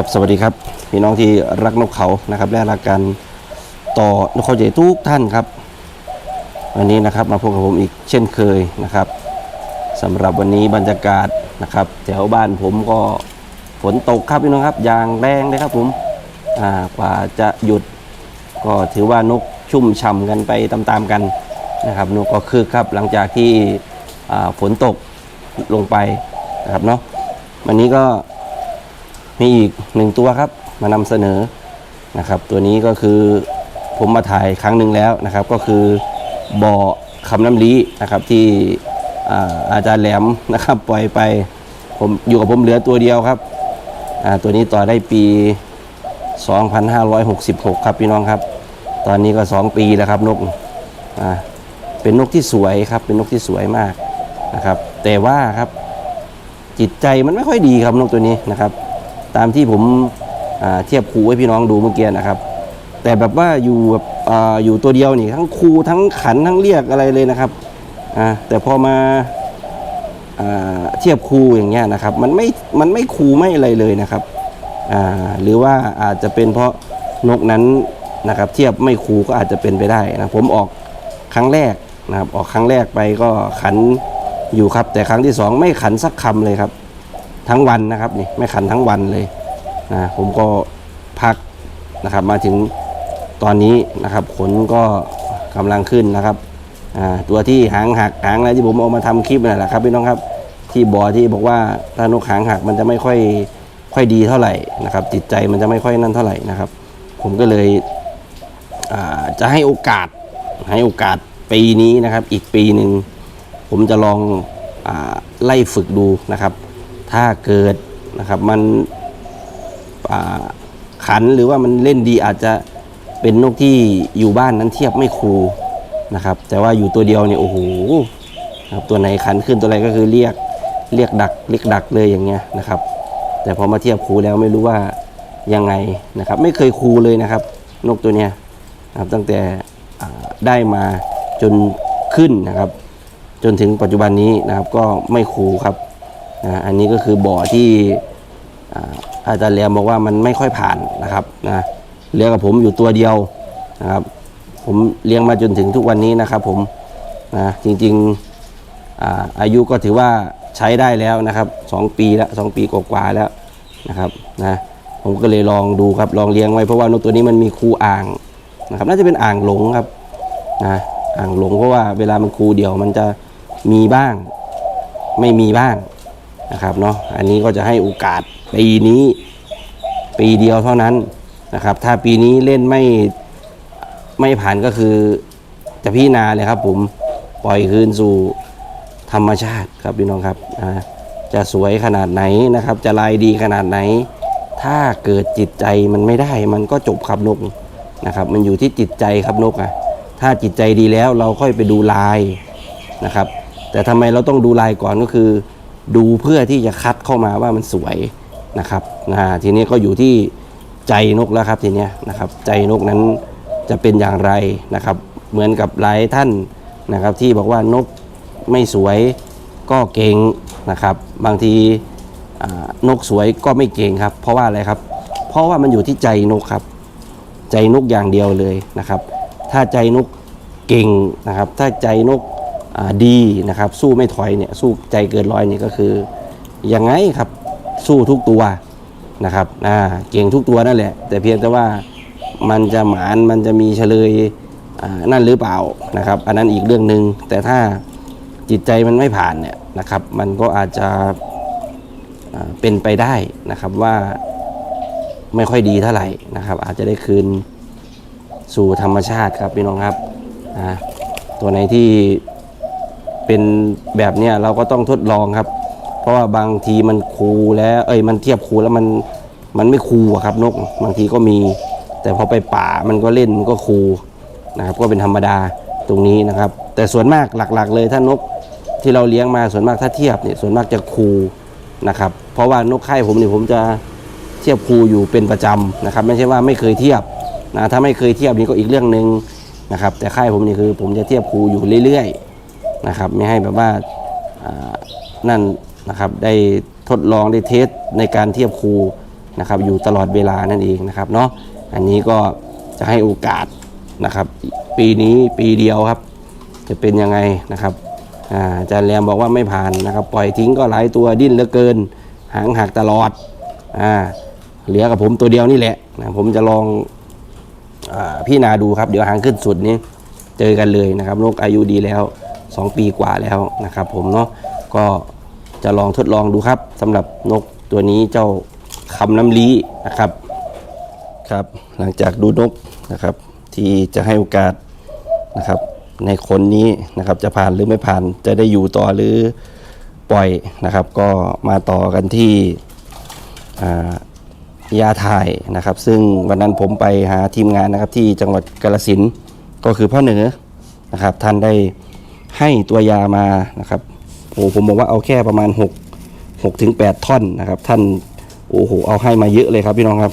ครับสวัสดีครับพี่น้องที่รักนกเขานะครับและรักกันต่อนกเขาใหญ่ทุกท่านครับ วันนี้นะครับมาพบกับผมอีกเช่นเคยนะครับสำหรับวันนี้บรรยากาศนะครับ แถวบ้านผมก็ฝนตกครับพี่น้องครับยางแรงเลยครับผมอ่ากว่าจะหยุด ก็ถือว่านกชุ่มฉ่ำกันไปตามๆกันนะครับนกก็คึกครับหลังจากที่ฝนตกลงไปนะครับเนาะวันนี้ก็ มีอีกหนึ่งตัวครับมานำเสนอนะครับ ตัวนี้ก็คือผมมาถ่ายครั้งหนึ่งแล้วนะครับ ก็คือบ่อคำน้ำลีนะครับที่อ่าอาจารย์แหลมนะครับปล่อยไปผมอยู่กับผมเหลือตัวเดียวครับตัวนี้ต่อได้ปี 2566 ครับพี่น้องครับ ตอนนี้ก็ 2 ปีแล้วครับนกเป็นนกที่สวยครับเป็นนกที่สวยมากนะครับ แต่ว่าครับจิตใจมันไม่ค่อยดีครับนกตัวนี้นะครับ ตามที่ผมเทียบครูให้พี่น้องดูเมื่อกี้นะครับ แต่แบบว่าอยู่แบบออยู่ตัวเดียวนี่ทั้งครูทั้งขันทั้งเรียกอะไรเลยนะครับแต่พอมาอเทียบครูอย่างเงี้ยนะครับ มันไม่มันไม่ครูไม่อะไรเลยนะครับหรือว่าอาจจะเป็นเพราะนกนั้นนะครับ เทียบไม่ครูก็อาจจะเป็นไปได้นะผมออกครั้งแรกนะครับ ออกครั้งแรกไปก็ขันอยู่ครับ แต่ครั้งที่สองไม่ขันสักคำเลยครับ ทั้งวันนะครับนี่ไม่ขันทั้งวันเลยนะผมก็พักนะครับ มาถึงตอนนี้นะครับ ขนก็กำลังขึ้นนะครับตัวที่หางหักหางอะไรที่ผมเอามาทำคลิปนั่นแหละครับพี่น้องครับที่บอที่บอกว่าถ้านกหางหักมันจะไม่ค่อยค่อยดีเท่าไหร่นะครับ จิตใจมันจะไม่ค่อยนั่นเท่าไหร่นะครับ ผมก็เลยจะให้โอกาสให้โอกาสปีนี้นะครับ อีกปีหนึ่งผมจะลองอไล่ฝึกดูนะครับ ถ้าเกิดนะครับมันขันหรือว่ามันเล่นดีอาจจะเป็นนกที่อยู่บ้านนั้นเทียบไม่คูนะครับ แต่ว่าอยู่ตัวเดียวเนี่ยโอ้โหครับตัวไหนขันขึ้นตัวอะไรก็คือเรียกเรียกดักเรียกดักเลยอย่างเงี้ยนะครับ แต่พอมาเทียบคูแล้วไม่รู้ว่ายังไงนะครับ ไม่เคยคูเลยนะครับ นกตัวเนี้ยนะครับตั้งแต่ได้มาจนขึ้นนะครับ จนถึงปัจจุบันนี้นะครับก็ไม่คูครับ นะอันนี้ก็คือบ่อที่อาจารย์แหลมบอกว่ามันไม่ค่อยผ่านนะครับนะเหลือกับผมอยู่ตัวเดียวนะครับ ผมเลี้ยงมาจนถึงทุกวันนี้นะครับผมนะจริงๆอาอายุก็ถือว่าใช้ได้แล้วนะครับสองปีแล้วสองปีกว่าๆแล้วนะครับนะผมก็เลยลองดูครับลองเลี้ยงไว้เพราะว่านกตัวนี้มันมีคูอ่างนะครับ น่าจะเป็นอ่างหลงครับนะอ่างหลงเพราะว่าเวลามันคูเดียวมันจะมีบ้าง ไม่มีบ้าง นะครับเนาะอันนี้ก็จะให้โอกาสปีนี้ปีเดียวเท่านั้นนะครับ ถ้าปีนี้เล่นไม่ไม่ผ่านก็คือจะพิจารณาเลยครับผมปล่อยคืนสู่ธรรมชาติครับพี่น้องครับอ่าจะสวยขนาดไหนนะครับ จะลายดีขนาดไหน ถ้าเกิดจิตใจมันไม่ได้มันก็จบครับนกนะครับ มันอยู่ที่จิตใจครับนกอะถ้าจิตใจดีแล้วเราค่อยไปดูลายนะครับ แต่ทำไมเราต้องดูลายก่อนก็คือ ดูเพื่อที่จะคัดเข้ามาว่ามันสวยนะครับนะทีนี้ก็อยู่ที่ใจนกแล้วครับทีนี้นะครับ ใจนกนั้นจะเป็นอย่างไรนะครับ เหมือนกับหลายท่านนะครับ ที่บอกว่านกไม่สวยก็เก่งนะครับ บางทีนกสวยก็ไม่เก่งครับ เพราะว่าอะไรครับ เพราะว่ามันอยู่ที่ใจนกครับ ใจนกอย่างเดียวเลยนะครับ ถ้าใจนกเก่งนะครับ ถ้าใจนก ดีนะครับ สู้ไม่ถอยเนี่ยสู้ใจเกินร้อยเนี่ยก็คือยังไงครับสู้ทุกตัวนะครับอ่าเก่งทุกตัวนั่นแหละ แต่เพียงแต่ว่ามันจะหมานมันจะมีเฉลยนั่นหรือเปล่านะครับ อันนั้นอีกเรื่องหนึ่งแต่ถ้าจิตใจมันไม่ผ่านเนี่ยนะครับ มันก็อาจจะเป็นไปได้นะครับว่าไม่ค่อยดีเท่าไหร่นะครับ อาจจะได้คืนสู่ธรรมชาติครับพี่น้องครับนะตัวไหนที่ เป็นแบบเนี้ยเราก็ต้องทดลองครับ เพราะว่าบางทีมันคูแล้ว เอ้ยมันเทียบคูแล้วมันมันไม่คูอะครับนก บางทีก็มี แต่พอไปป่ามันก็เล่นมันก็คูนะครับ ก็เป็นธรรมดาตรงนี้นะครับ แต่ส่วนมากหลักๆ เลยถ้านกที่เราเลี้ยงมาส่วนมากถ้าเทียบเนี่ยส่วนมากจะคูนะครับ เพราะว่านกไข่ผมเนี่ยผมจะเทียบคูอยู่เป็นประจำนะครับ ไม่ใช่ว่าไม่เคยเทียบนะถ้าไม่เคยเทียบนี่ก็อีกเรื่องหนึ่งนะครับ แต่ค่ายผมนี่คือผมจะเทียบคูอยู่เรื่อยๆ นะครับไม่ให้แบบว่านั่นนะครับได้ทดลองได้เทสในการเทียบครูนะครับอยู่ตลอดเวลานั่นเองนะครับเนาะอันนี้ก็จะให้โอกาสนะครับ ปีนี้ปีเดียวครับ จะเป็นยังไงนะครับอาจารย์แรมบอกว่าไม่ผ่านนะครับ ปล่อยทิ้งก็หลายตัวดิ้นเหลือเกิน หางหักตลอดอ่าเหลือกับผมตัวเดียวนี่แหละนะผมจะลองอพี่นาดูครับ เดี๋ยวหางขึ้นสุดนี้เจอกันเลยนะครับนกอายุดีแล้ว 2 ปีกว่าแล้วนะครับ ผมเนาะก็จะลองทดลองดูครับสำหรับนกตัวนี้เจ้าคำน้ำลีนะครับครับ หลังจากดูนกนะครับ ที่จะให้โอกาสนะครับ ในคนนี้นะครับจะผ่านหรือไม่ผ่านจะได้อยู่ต่อหรือปล่อยนะครับ ก็มาต่อกันที่อ่ายาถ่ายนะครับ ซึ่งวันนั้นผมไปหาทีมงานนะครับที่จังหวัดกาฬสินธุ์ก็คือพ่อเหนือนะครับ ท่านได้ ให้ตัวยามานะครับโอ้ผมบอกว่าเอาแค่ประมาณ 6 6ถึง8ท่อนนะครับ ท่านโอ้โหเอาให้มาเยอะเลยครับพี่น้องครับ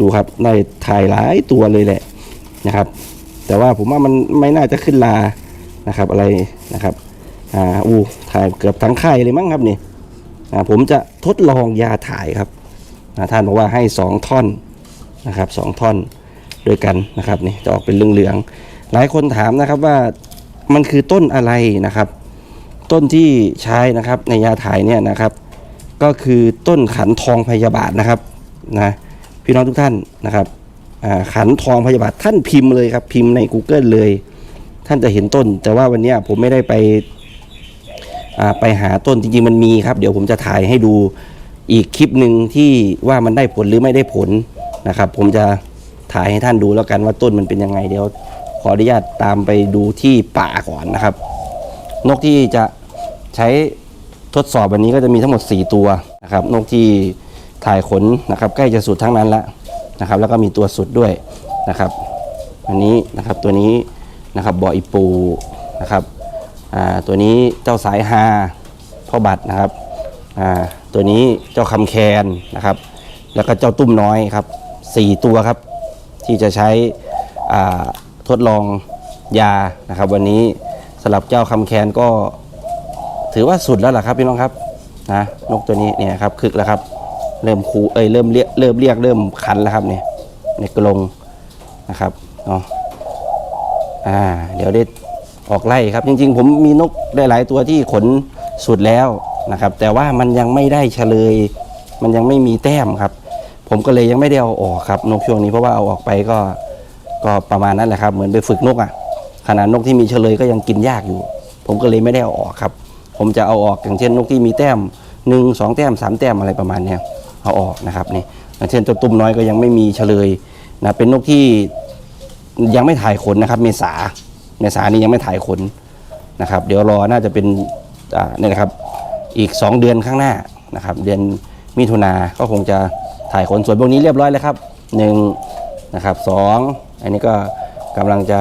ดูครับได้ถ่ายหลายตัวเลยแหละนะครับ แต่ว่าผมว่ามันไม่น่าจะขึ้นลานะครับอะไรนะครับอ่าอู้ถ่ายเกือบทั้งไข่เลยมั้งครับนี่อ่าผมจะทดลองยาถ่ายครับท่านบอกว่าให้สองท่อนนะครับสองท่อนด้วยกันนะครับนี่จะออกเป็นเหลืองๆหลายคนถามนะครับว่า มันคือต้นอะไรนะครับ ต้นที่ใช้นะครับในยาถ่ายเนี่ยนะครับ ก็คือต้นขันทองพยาบาทนะครับนะพี่น้องทุกท่านนะครับขันทองพยาบาทท่านพิมพ์เลยครับพิมพ์ใน Google เลย ท่านจะเห็นต้น แต่ว่าวันนี้ผมไม่ได้ไปไปหาต้นจริงๆมันมีครับ เดี๋ยวผมจะถ่ายให้ดูอีกคลิปหนึ่งที่ว่ามันได้ผลหรือไม่ได้ผลนะครับ ผมจะถ่ายให้ท่านดูแล้วกันว่าต้นมันเป็นยังไงเดี๋ยว ออนุญาตตามไปดูที่ป่าก่อนนะครับ นกที่จะใช้ทดสอบวันนี้ก็จะมีทั้งหมด 4 ตัวนะครับ นกที่ถ่ายขนนะครับ ใกล้จะสุดทั้งนั้นละนะครับ แล้วก็มีตัวสุดด้วยนะครับ อันนี้นะครับตัวนี้นะครับบออีปูนะครับอ่าตัวนี้เจ้าสายฮาพ่อบัตรนะครับอ่าตัวนี้เจ้าคำแคนนะครับ แล้วก็เจ้าตุ้มน้อยครับสี่ตัวครับ ที่จะใช้อ่า ทดลองยานะครับ วันนี้สำหรับเจ้าคำแคนก็ถือว่าสุดแล้วล่ะครับพี่น้องครับนะนกตัวนี้เนี่ยครับคึกแล้วครับ เริ่มคูเอ้ยเริ่มเรียกเริ่มเรียกเริ่มคันแล้วครับเนี่ยในกรงนะครับเนาะอ่าเดี๋ยวได้ออกไล่ครับ จริงๆ ผมมีนกได้หลายตัวที่ขนสุดแล้วนะครับ แต่ว่ามันยังไม่ได้เฉลย มันยังไม่มีแต้มครับ ผมก็เลยยังไม่ได้เอาออกครับนกช่วงนี้เพราะว่าเอาออกไปก็ ก็ประมาณนั้นแหละครับ เหมือนไปฝึกนกอะขนาดนกที่มีเฉลยก็ยังกินยากอยู่ ผมก็เลยไม่ได้เอาออกครับ ผมจะเอาออกอย่างเช่นนกที่มีแต้มหนึ่งสองแต้มสามแต้มอะไรประมาณเนี้ยเอาออกนะครับนี่อย่างเช่นตัวตุ้มน้อยก็ยังไม่มีเฉลยนะเป็นนกที่ยังไม่ถ่ายขนนะครับ เมษาเมษานี้ยังไม่ถ่ายขนนะครับ เดี๋ยวรอน่าจะเป็นเนี่ยนะครับอีก 2 เดือนข้างหน้านะครับ เดือนมิถุนาก็คงจะถ่ายขนส่วนพวกนี้เรียบร้อยแล้วครับหนึ่งนะครับส อันนี้ก็กำลังจะ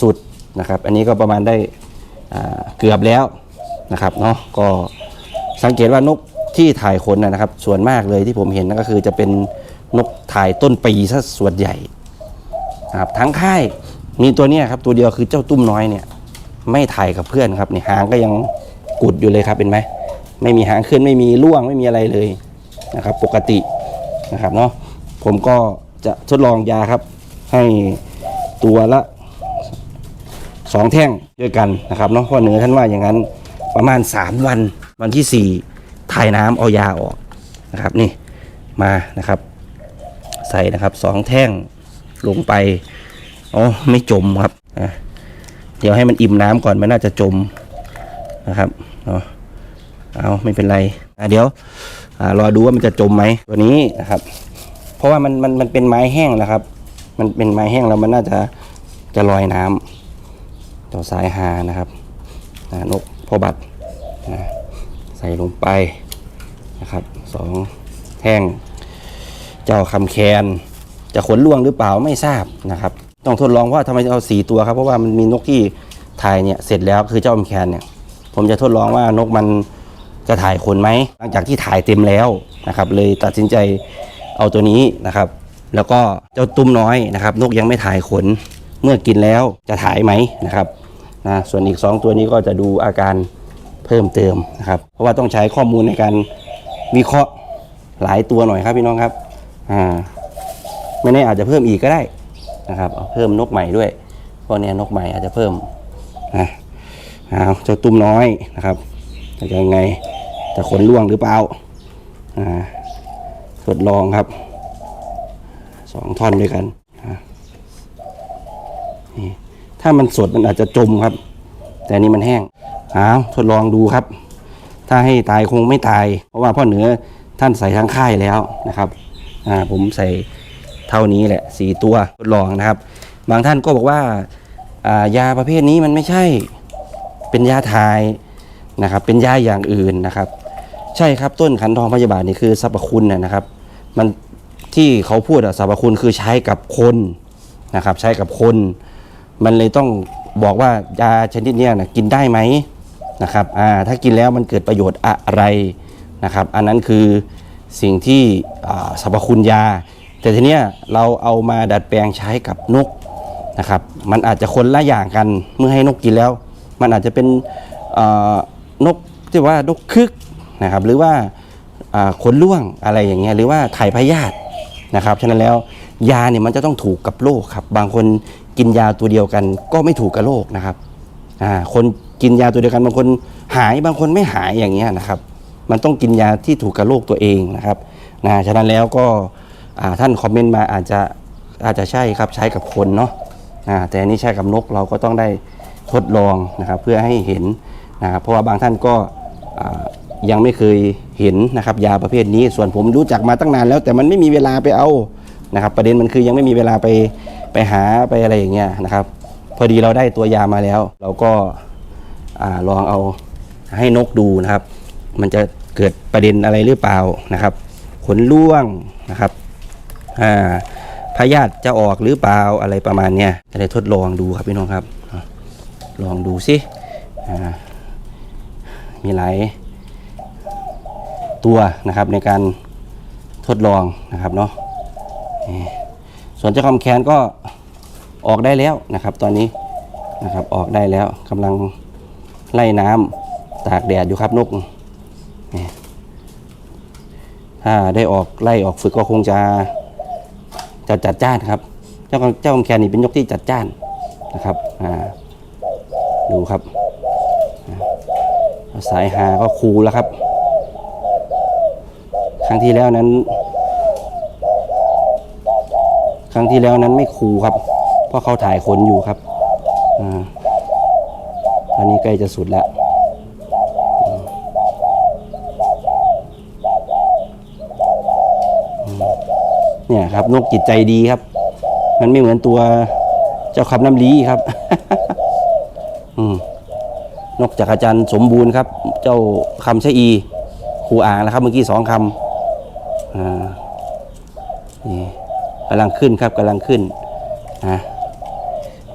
สุดนะครับ อันนี้ก็ประมาณได้เกือบแล้วนะครับเนาะก็สังเกตว่านกที่ถ่ายขนนะครับ ส่วนมากเลยที่ผมเห็นก็คือจะเป็นนกถ่ายต้นปีซะส่วนใหญ่นะครับทั้งค่ายมีตัวนี้ครับตัวเดียวคือเจ้าตุ้มน้อยเนี่ย ไม่ถ่ายกับเพื่อนครับนี่หางก็ยังกุดอยู่เลยครับเป็นไหมไม่มีหางขึ้นไม่มีร่วงไม่มีอะไรเลยนะครับ ปกตินะครับเนาะผมก็จะทดลองยาครับ ให้ตัวละสองแท่งด้วยกันนะครับเนาะเพราะเหนือท่านว่าอย่างนั้นประมาณ 3 วันวันที่ 4 ถ่ายน้ำเอายาออกนะครับนี่มานะครับ ใส่นะครับสองแท่งลงไปอ๋อไม่จมครับอะเดี๋ยวให้มันอิ่มน้ำก่อนมันน่าจะจมนะครับเนาะเอาไม่เป็นไรอะเดี๋ยวอรอดูว่ามันจะจมไหมตัวนี้นะครับ เพราะว่ามันมันมันเป็นไม้แห้งนะครับ มันเป็นไม้แห้งแล้วมันน่าจะจะลอยน้ำตัวสายหานะครับนกพอบัตรใส่ลงไปนะครับสองแท่ง เจ้าคำแคนจะขนล่วงหรือเปล่าไม่ทราบนะครับ ต้องทดลองว่าทำไมเอาสีตัวครับ เพราะว่ามันมีนกที่ถ่ายเนี่ยเสร็จแล้วคือเจ้าคำแคนเนี่ย ผมจะทดลองว่านกมันจะถ่ายขนไหมหลังจากที่ถ่ายเต็มแล้วนะครับ เลยตัดสินใจเอาตัวนี้นะครับ แล้วก็เจ้าตุ้มน้อยนะครับนกยังไม่ถ่ายขน เมื่อกินแล้วจะถ่ายไหมนะครับนะส่วนอีก 2 ตัวนี้ก็จะดูอาการเพิ่มเติมนะครับ เพราะว่าต้องใช้ข้อมูลในการวิเคราะห์หลายตัวหน่อยครับพี่น้องครับอ่าไม่แน่อาจจะเพิ่มอีกก็ได้นะครับเอาเพิ่มนกใหม่ด้วยเพวกเนี้ยนกใหม่อาจจะเพิ่มนะเอาเจ้าตุ้มน้อยนะครับจะยังไงจะขนล่วงหรือเปล่าอ่าทดลองครับ สองท่อนด้วยกันนี่ถ้ามันสดมันอาจจะจมครับ แต่นี่มันแห้งเอาทดลองดูครับ ถ้าให้ตายคงไม่ตาย เพราะว่าพ่อเหนือท่านใส่ทั้งค่ายแล้วนะครับอ่าผมใส่เท่านี้แหละสี่ตัวทดลองนะครับ บางท่านก็บอกว่าอ่ายาประเภทนี้มันไม่ใช่เป็นยาทายนะครับ เป็นยาอย่างอื่นนะครับ ใช่ครับต้นขันทองพยาบาทนี่คือสรรพคุณนะครับ มัน ที่เขาพูดสรรพคุณคือใช้กับคนนะครับ ใช้กับคน มันเลยต้องบอกว่ายาชนิดนี้นะกินได้ไหมนะครับถ้ากินแล้วมันเกิดประโยชน์อะไรนะครับ อันนั้นคือสิ่งที่อ่าสรรพคุณยา แต่ทีเนี้ยเราเอามาดัดแปลงใช้กับนกนะครับ มันอาจจะคนละอย่างกันเมื่อให้นกกินแล้ว มันอาจจะเป็นนกที่ว่านกคึกนะครับ หรือว่าอ่าขนล่วงอะไรอย่างเงี้ยหรือว่าไข่พยาธิ นะครับฉะนั้นแล้วยาเนี่ยมันจะต้องถูกกับโรคครับ บางคนกินยาตัวเดียวกัน ก็ไม่ถูกกับโรคนะครับอ่าคนกินยาตัวเดียวกันบางคนหายบางคนไม่หายอย่างเงี้ยนะครับ มันต้องกินยาที่ถูกกับโรคตัวเองนะครับนะฉะนั้นแล้วก็อ่าท่านคอมเมนต์มาอาจจะอาจจะใช่ครับใช้กับคนเนาะอ่าแต่อันนี้ใช้กับนกเราก็ต้องได้ทดลองนะครับเพื่อให้เห็นนะครับเพราะว่าบางท่านก็อ่า ยังไม่เคยเห็นนะครับยาประเภทนี้ ส่วนผมรู้จักมาตั้งนานแล้ว แต่มันไม่มีเวลาไปเอานะครับประเด็นมันคือยังไม่มีเวลาไปไปหาไปอะไรอย่างเงี้ยนะครับ พอดีเราได้ตัวยามาแล้ว เราก็าลองเอาให้นกดูนะครับ มันจะเกิดประเด็นอะไรหรือเปล่านะครับขนล่วงนะครับพยาธิจะออกหรือเปล่าอะไรประมาณเนี้ยจะได้ทดลองดูครับพี่น้องครับ ลองดูสิมีหลาย ตัวนะครับในการทดลองนะครับเนาะส่วนเจ้าคำแคนก็ออกได้แล้วนะครับตอนนี้นะครับออกได้แล้วกำลังไล่น้ำตากแดดอยู่ครับนกถ้าได้ออกไล่ออกฝึกก็คงจะจะจัดจ้านครับ เจ้าเจ้าของแคนนี่เป็นยกที่จัดจ้านนะครับอ่าดูครับสายหาก็คูแล้วครับ รั้งที่แล้วนั้น ครั้งที่แล้วนั้นไม่คูครับ เพราะเขาถ่ายขนอยู่ครับอ่าตอนนี้ใกล้จะสุดแล้วเนี่ยครับนกจิตใจดีครับ มันไม่เหมือนตัวเจ้าคำน้ำลีครับอืมนกจากอาจารย์สมบูรณ์ครับ เจ้าคำชะอีครูอ่างนะครับ เมื่อกี้สองคำ อ่านี่กำลังขึ้นครับกำลังขึ้นนะ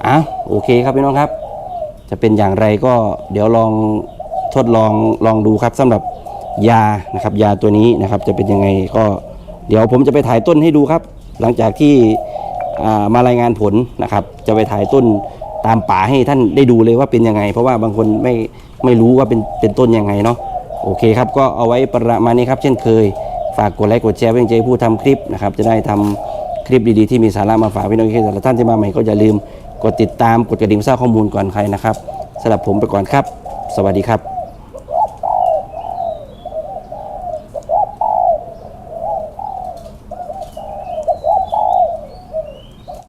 อะโอเคครับพี่น้องครับ จะเป็นอย่างไรก็เดี๋ยวลองทดลองลองดูครับสำหรับยานะครับ ยาตัวนี้นะครับ จะเป็นยังไงก็เดี๋ยวผมจะไปถ่ายต้นให้ดูครับ หลังจากที่มารายงานผลนะครับ จะไปถ่ายต้นตามป่าให้ท่านได้ดูเลยว่าเป็นยังไง เพราะว่าบางคนไม่ไม่รู้ว่าเป็นเป็นต้นยังไงเนาะโอเคครับ ก็เอาไว้ประมาณนี้ครับ เช่นเคย ฝากกดไลค์กดแชร์เป็นใจผู้ทำคลิปนะครับจะได้ทำคลิปดีๆที่มีสาระมาฝากพี่น้องที่แต่ละท่านที่มาใหม่ก็อย่าลืมกดติดตามกดกระดิ่งทราบข้อมูลก่อนใครนะครับสำหรับผมไปก่อนครับ สวัสดีครับ